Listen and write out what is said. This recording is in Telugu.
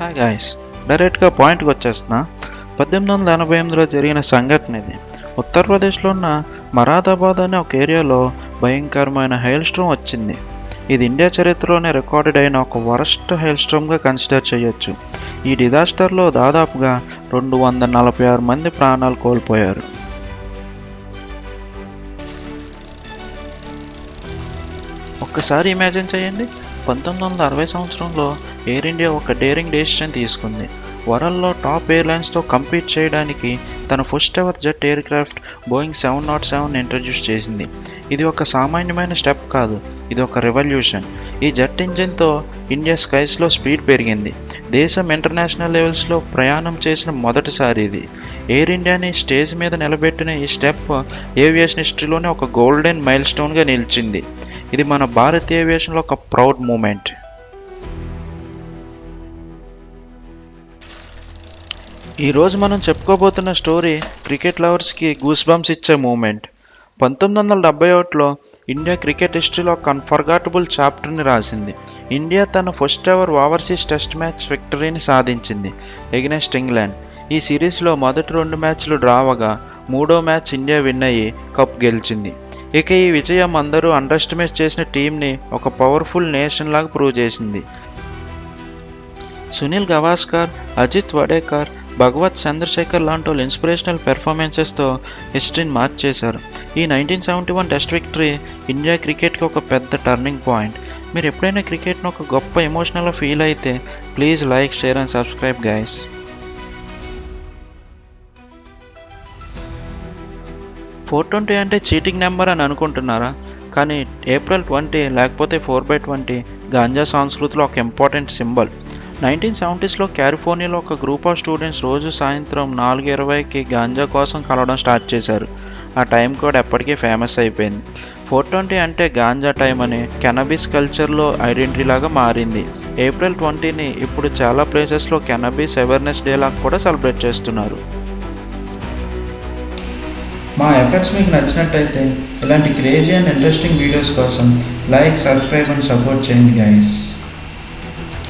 హాయ్ గాయస్ డైరెక్ట్గా పాయింట్కి వచ్చేస్తున్నా. పద్దెనిమిది వందల ఎనభై ఎనిమిదిలో జరిగిన సంఘటన ఇది ఉత్తరప్రదేశ్లో ఉన్న మరాదాబాద్ అనే ఒక ఏరియాలో భయంకరమైన హెయిల్ స్ట్రోమ్ వచ్చింది. ఇది ఇండియా చరిత్రలోనే రికార్డెడ్ అయిన ఒక వరస్ట్ హెయిల్ స్ట్రోమ్గా కన్సిడర్ చేయొచ్చు. ఈ డిజాస్టర్లో దాదాపుగా రెండు వందల నలభై ఆరు మంది ప్రాణాలు కోల్పోయారు. ఒక్కసారి ఇమాజిన్ చేయండి. పంతొమ్మిది వందల అరవై సంవత్సరంలో ఎయిర్ ఇండియా ఒక డేరింగ్ డెసిషన్ తీసుకుంది. వరల్డ్లో టాప్ ఎయిర్లైన్స్తో కంపీట్ చేయడానికి తన first ever jet aircraft Boeing seven nought seven introduce చేసింది. ఇది ఒక సామాన్యమైన స్టెప్ కాదు ఇది ఒక రెవల్యూషన్ ఈ జెట్ ఇంజిన్తో ఇండియా స్కైస్లో స్పీడ్ పెరిగింది. దేశం ఇంటర్నేషనల్ లెవెల్స్లో ప్రయాణం చేసిన మొదటిసారి ఇది. ఎయిర్ ఇండియాని స్టేజ్ మీద నిలబెట్టిన ఈ స్టెప్ ఏవియేషన్ హిస్టరీలోనే ఒక గోల్డెన్ మైల్ స్టోన్గా నిలిచింది. ఇది మన భారతీయ ఏవియేషన్లో ఒక ప్రౌడ్ మూమెంట్ ఈరోజు మనం చెప్పుకోబోతున్న స్టోరీ క్రికెట్ లవర్స్కి గూస్ బంప్స్ ఇచ్చే మూమెంట్ పంతొమ్మిది వందల డెబ్బై ఒకటిలో ఇండియా క్రికెట్ హిస్టరీలో ఒక అన్ఫర్గాటబుల్ చాప్టర్ని రాసింది. ఇండియా తన first ever overseas test match విక్టరీని సాధించింది ఎగ్నెస్ట్ ఇంగ్లాండ్ ఈ సిరీస్లో మొదటి రెండు మ్యాచ్లు డ్రావగా మూడో మ్యాచ్ ఇండియా విన్ అయ్యి కప్ గెలిచింది. ఇక ఈ విజయం అందరూ అండర్ ఎస్టిమేట్ చేసిన టీంని ఒక పవర్ఫుల్ నేషన్ లాగా ప్రూవ్ చేసింది. సునీల్ గవాస్కర్ అజిత్ వడేకర్ భగవత్ చంద్రశేఖర్ లాంటి వాళ్ళు ఇన్స్పిరేషనల్ పెర్ఫార్మెన్సెస్తో హిస్టరీని మార్చేశారు ఈ nineteen seventy one test victory India క్రికెట్కి ఒక పెద్ద టర్నింగ్ పాయింట్ మీరు ఎప్పుడైనా క్రికెట్ను ఒక గొప్ప ఎమోషనల్గా ఫీల్ అయితే please like share and subscribe guys four twenty అంటే చీటింగ్ నెంబర్ అని అనుకుంటున్నారా? కానీ ఏప్రిల్ ట్వంటీ లేకపోతే ఫోర్ బై ట్వంటీ గాంజా సంస్కృతిలో ఒక ఇంపార్టెంట్ సింబల్. నైన్టీన్ సెవెంటీస్లో కాలిఫోర్నియాలో ఒక గ్రూప్ ఆఫ్ స్టూడెంట్స్ రోజు సాయంత్రం నాలుగు ఇరవైకి గాంజా కోసం కలవడం స్టార్ట్ చేశారు. ఆ టైం కూడా ఎప్పటికీ ఫేమస్ అయిపోయింది. ఫోర్ ట్వంటీ అంటే గాంజా టైం అని కెనబీస్ కల్చర్లో ఐడెంటిటీ లాగా మారింది. ఏప్రిల్ ట్వంటీని ఇప్పుడు చాలా ప్లేసెస్లో కెనబీస్ అవేర్నెస్ డే లాగా కూడా సెలబ్రేట్ చేస్తున్నారు. మా ఎఫర్ట్స్ మీకు నచ్చినట్టయితే ఇలాంటి క్రేజీ అండ్ ఇంట్రెస్టింగ్ వీడియోస్ కోసం లైక్ సబ్స్క్రైబ్ అండ్ సపోర్ట్ చేయండి గైస్